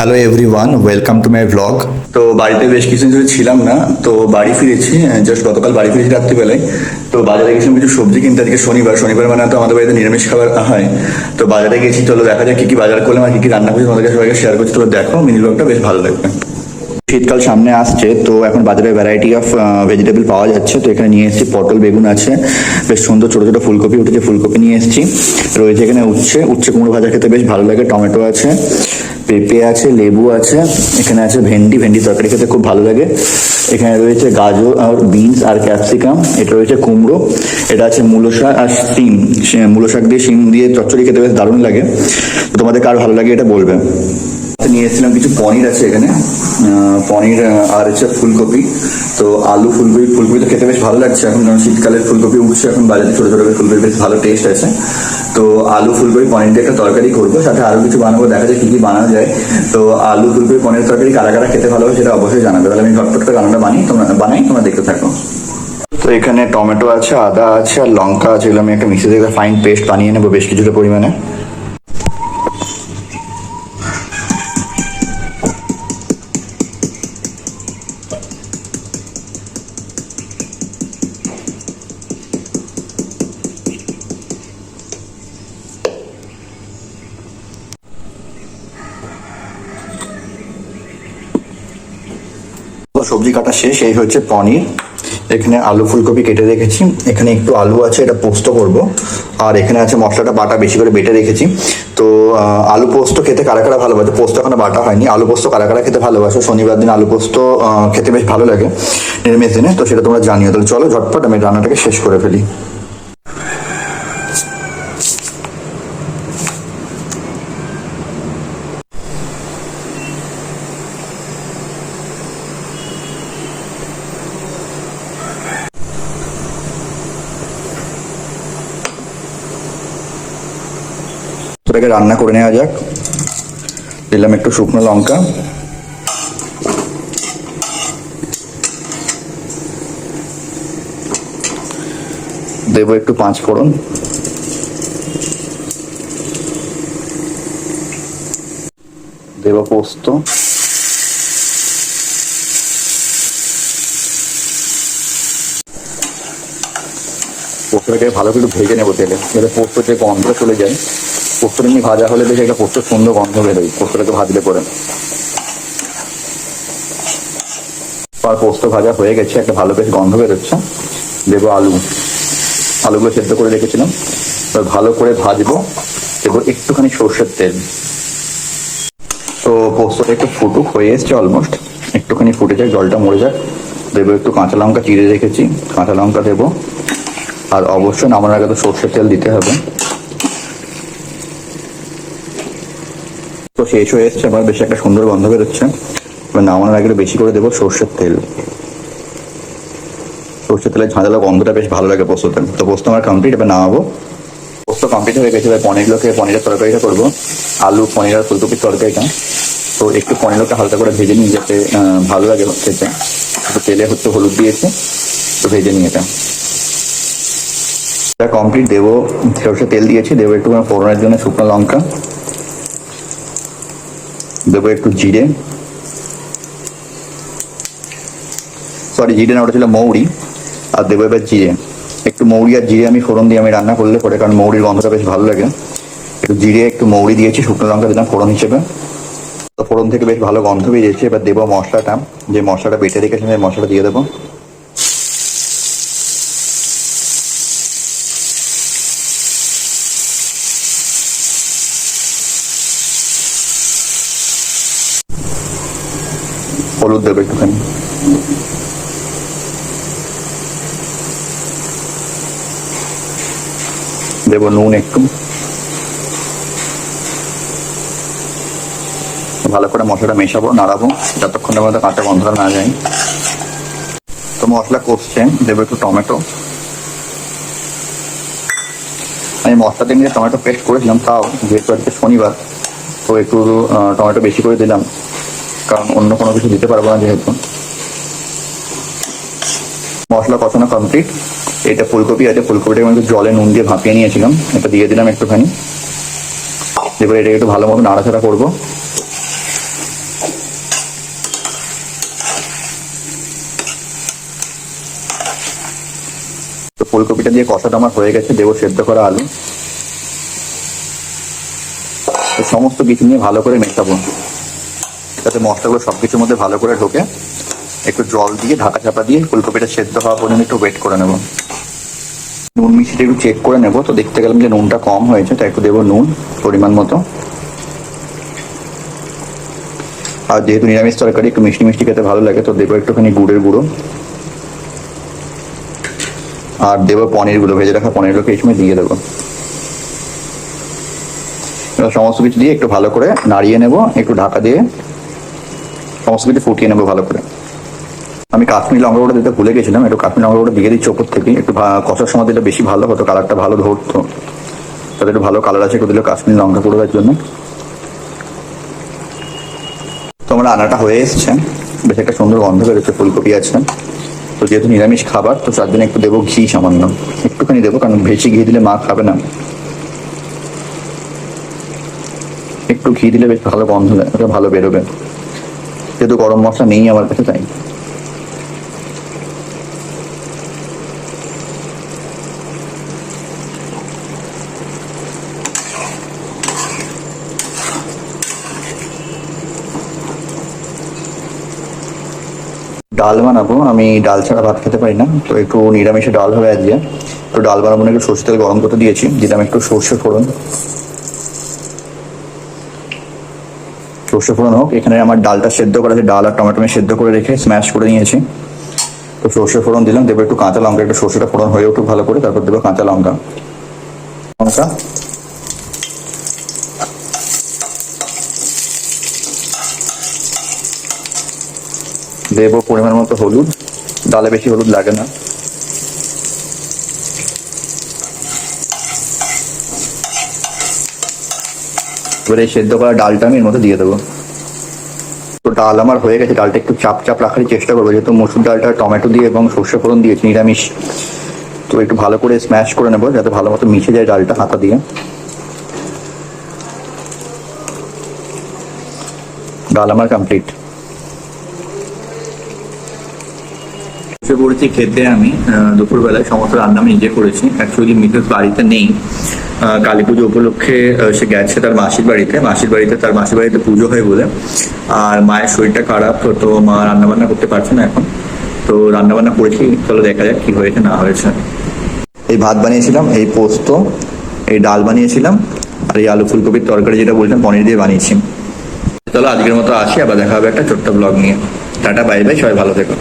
Hello everyone welcome to my blog তো বাড়িতে বেশ কিছুদিন ধরে ছিলাম না, তো বাড়ি ফিরেছি জাস্ট গতকাল বাড়ি ফিরেছি রাত্রিবেলায়। তো বাজারে গেছিলাম কিছু সবজি কিনতে, আজকে শনিবার। শনিবার মানে তো আমাদের বাড়িতে নিরামিষ খাবার হয়। তো বাজারে গেছি, চলো দেখা যাক কি কি বাজার করলাম আর কি কি রান্না করছি, তোমাদেরকে সবাইকে শেয়ার করছি। তো দেখো মিনি ব্লগটা বেশ ভালো লাগবে। শীতকাল সামনে আসছে, তো এখন বাজারে ভ্যারাইটি অফ ভেজিটেবল পাওয়া যাচ্ছে। তো এখানে নিয়ে এসেছি পটল, বেগুন আছে। বেশ সুন্দর ছোটো ছোটো ফুলকপি উঠেছে, ফুলকপি নিয়ে এসেছি। রয়েছে এখানে উচ্ছে উচ্ছে কুমড়ো ভাজা খেতে বেশ ভালো লাগে, টমেটো আছে। পেঁপে আছে, লেবু আছে, এখানে আছে ভেন্ডি ভেন্ডি তরকারি খেতে খুব ভালো লাগে। এখানে রয়েছে গাজর আর বিনস আর ক্যাপসিকাম, এটা রয়েছে কুমড়ো, এটা আছে মূলো শাক আর শিম। মূলো শাক দিয়ে শিম দিয়ে চচ্চড়ি খেতে বেশ দারুণ লাগে। তোমাদের কার ভালো লাগে এটা বলবে? নিয়ে এসেছিলাম কিছু পনির আছে এখানে। পনির আর হচ্ছে ফুলকপি। তো আলু, ফুলকপি ফুলকপি তো খেতে বেশ ভালো লাগছে এখন, কারণ শীতকালের ফুলকপি উঠছে, এখন বাজারে ছোট ছোট ফুলকপি বেশ ভালো টেস্ট আছে। তো আলু, ফুলকপি, পনির দিয়ে একটা তরকারি করব, সাথে আরও কিছু বানাবো, দেখা যায় কি কি বানানো যায়। তো আলু, ফুলকপি পনির তরকারি কারা কারা খেতে ভালো সেটা অবশ্যই জানাবে। তাহলে আমি ঝটপট করে রান্নাটা বানিয়ে তোমরা, বানাই, তোমরা দেখতে থাকো। তো এখানে টমেটো আছে, আদা আছে আর লঙ্কা আছে, এগুলো আমি একটা মিক্সি থেকে ফাইন পেস্ট বানিয়ে নেব বেশ কিছুটা পরিমাণে। তো সবজি কাটা শেষ, এই হচ্ছে পনির। এখানে আলু ফুলকপি কেটে রেখেছি। এখানে একটু আলু আছে, এটা পোস্ত করব। আর এখানে আছে মশলাটা, বাটা বেশি করে বেটে রেখেছি। তো আলু পোস্ত খেতে কারা কারা ভালোবাসে? পোস্ত এখনও বাটা হয়নি। আলু পোস্ত কারা কারা খেতে ভালোবাসে? শনিবার দিন আলু পোস্ত খেতে বেশ ভালো লাগে নিরামিষ দিনে। তো সেটা তোমরা জানিও। তাহলে চলো ঝটপট আমি রান্নাটাকে শেষ করে ফেলি। এটাকে রান্না করে নেওয়া যাক। দিলাম একটু শুকনো লঙ্কা। দেবো একটু পাঁচ ফোড়ন। দেব পোস্ত। পোস্তটাকে ভালো করে ভেজে নেব তেলে, যাতে পোস্ত যে গন্ধ চলে যায়। পোস্তটা এমনি ভাজা হলে দেখে একটা পোস্ত সুন্দর গন্ধ বেরোয়। পোস্তটাকে ভাজলে পরে আর পোস্ত ভাজা হয়ে গেছে, একটা ভালো বেশ গন্ধ বেরোচ্ছে। দেবো আলু। আলুগুলো সেদ্ধ করে রেখেছিলাম। এবার ভালো করে ভাজবো। দেবো একটুখানি সর্ষের তেল। তো পোস্তটা একটু ফুটুক, হয়ে এসছে অলমোস্ট একটুখানি ফুটে যাক, জলটা মরে যাক। দেবো একটু কাঁচা লঙ্কা চিড়ে রেখেছি। কাঁচা লঙ্কা দেবো। আর অবশ্যই নামানোর আগে তো সর্ষের তেল দিতে হবে। তো শেষ হয়ে এসছে, আবার বেশি একটা সুন্দর গন্ধ বেরোচ্ছে। এবার নামানোর আগে বেশি করে দেবো সর্ষের তেল। সর্ষের তেলের ঝাঁঝালো গন্ধটা বেশ ভালো লাগে পোস্ততে। তো পোস্ত আমার কমপ্লিট এবার নামাবো। পোস্ত কমপ্লিট হয়ে গেছে, এবার পনিরগুলোকে, পনিরের তরকারিটা করব। আলু, পনির আর ফুলকপির তরকারিটা। তো একটু পনিরটা হালকা করে ভেজে নিই যাতে ভালো লাগে খেতে। একটু তেলে হচ্ছে হলুদ দিয়েছে, তো ভেজে নিই এটা। এটা কমপ্লিট দেবো সরষে তেল দিয়েছি, দেবো একটু ফোড়নের জন্য শুকনো লঙ্কা। দেবো একটু জিরে। সরি জিরে না, ওটা ছিল মৌরি। আর দেবো এবার জিরে। একটু মৌরি আর জিরে আমি ফোড়ন দিয়ে আমি রান্না করলে পরে, কারণ মৌরির গন্ধটা বেশ ভালো লাগে। একটু জিরে, একটু মৌরি দিয়েছি, শুকনো লঙ্কা দিলাম ফোড়ন হিসেবে। তো ফোড়ন থেকে বেশ ভালো গন্ধ বেরিয়েছে। এবার দেবো মশলাটা। যে মশলাটা বেটে রেখেছিলাম এই মশলাটা দিয়ে দেবো। হলুদ দেবো একটুখানি। দেবো নুন একটু। ভালো করে মশলাটা মেশাবো, নাড়াবো, যতক্ষণ না মধ্যে কাঁচা গন্ধটা না যায়। তো মশলা কষছে, দেবো একটু টমেটো। আমি মশলা দিয়ে টমেটো পেস্ট করেছিলাম, তাও যেহেতু আজকে শনিবার, তো একটু টমেটো বেশি করে দিলাম। কারণ অন্য কোনো কিছু দিতে পারব না যেহেতু। মশলা কষানো কমপ্লিট এটা ফুলকপি আছে ফুলকপিটা আমি জলে নুন দিয়ে ভাপিয়ে নিয়েছিলাম। এটা দিয়ে দিলাম একটুখানি। এবার এটা একটু ভালো মতো নাড়াচাড়া করব। তো ফুলকপিটা দিয়ে কষাটা আমার হয়ে গেছে, দেবো সেদ্ধ করা আলু। সমস্ত কিছু নিয়ে ভালো করে মেশাবো। যাতে মশলাগুলো সব কিছুর মধ্যে ভালো করে ঢোকে। একটু জল দিয়ে ঢাকা চাপা দিয়ে ফুলকপিটা সেদ্ধ হওয়া পর্যন্ত একটু ওয়েট করে নেব। নুন মিষ্টিটা একটু চেক করে নেব। তো দেখতে গেলাম যে নুনটা কম হয়েছে, তাই একটু দেবো নুন পরিমাণ মতো। আর যেহেতু নিরামিষ তরকারি, একটু মিষ্টি মিষ্টি খেতে ভালো লাগে, তো দেবো একটুখানি গুড়ের গুঁড়ো। আর দেবো পনিরগুলো, ভেজে রাখা পনিরগুলোকে এই সময় দিয়ে দেবো। সমস্ত কিছু দিয়ে একটু ভালো করে নাড়িয়ে নেব, একটু ঢাকা দিয়ে। সমস্ত ফুটিয়ে নেব ভালো করে। আমি কাশ্মীর লঙ্কা গুঁড়ো দিতে ভুলে গেছিলাম, একটু কাশ্মীর লঙ্কা গুঁড়ো দিয়ে দিচ্ছি ওপর থেকে। একটু কষার সময় দিলে বেশি ভালো হতো, কালারটা ভালো ধরতো। তাদের একটু ভালো কালার আছে, একটু দিলে কাশ্মীর লঙ্কা গুঁড়োর জন্য। তো আমার রান্নাটা হয়ে এসছে। বেশ একটা সুন্দর গন্ধ বেরোচ্ছে, ফুলকপি আছে। তো যেহেতু নিরামিষ খাবার, তো তার একটু দেবো ঘি সামান্য। একটুখানি দেবো, কারণ বেশি ঘি দিলে মা খাবে না। একটু ঘি দিলে বেশ ভালো গন্ধ, ভালো বেরোবে। যেহেতু গরম মশলা নেই আমার কাছে, তাই। ডাল বানাবো, আমি ডাল ছাড়া ভাত খেতে পারি না, তো একটু নিরামিষে ডাল হবে আজকে। তো ডাল বানাবো একটু সর্ষে তেল গরম করতে দিয়েছি, দিলাম একটু সর্ষে ফোড়ন। সর্ষে ফোড়ন হোক এখানে আমার ডালটা সেদ্ধ করা আছে, ডাল আর টমেটো আমি সেদ্ধ করে রেখে স্ম্যাশ করে নিয়েছি। তো সর্ষে ফোড়ন দিলাম, দেবো একটু কাঁচা লঙ্কা, একটু সর্ষেটা ফোড়ন হয়ে উঠুক ভালো করে, তারপর দেবো কাঁচা লঙ্কা। লঙ্কা। দেবো পরিমাণ মতো হলুদ। ডালে বেশি হলুদ লাগে না। এবার সেদ্ধ করা ডালটা আমি এর মধ্যে দিয়ে দেবো। তো ডাল আমার হয়ে গেছে, ডালটা একটু চাপ চাপ রাখার চেষ্টা করব। যেহেতু মসুর ডালটা টমেটো দিয়ে এবং সর্ষে ফোড়ন দিয়েছি, নিরামিষ। তো একটু ভালো করে স্ম্যাশ করে নেব, যাতে ভালো মতো মিশে যায় ডালটা হাতা দিয়ে। ডাল আমার কমপ্লিট। পড়েছি খেতে আমি দুপুরবেলায় সমস্ত রান্না আমি নিজে করেছি। অ্যাকচুয়ালি মিসেস বাড়িতে নেই। কালী পুজো উপলক্ষে সে গেছে তার মাসির বাড়িতে। মাসির বাড়িতে তার মাসির বাড়িতে পুজো হয় বলে। আর মায়ের শরীরটা খারাপ, তো মা রান্নাবান্না করতে পারছে না এখন। তো রান্নাবান্না করেছি, চলো দেখা যাক কি হয়েছে, না হয়েছে। এই ভাত বানিয়েছিলাম, এই পোস্ত, এই ডাল বানিয়েছিলাম, আর এই আলু ফুলকপির তরকারি যেটা বললাম পনির দিয়ে বানিয়েছি। চলো আজকের মতো আসি, আবার দেখা হবে একটা ছোট্ট ব্লগ নিয়ে। টাটা বাই বাই সবাই ভালো থেকো।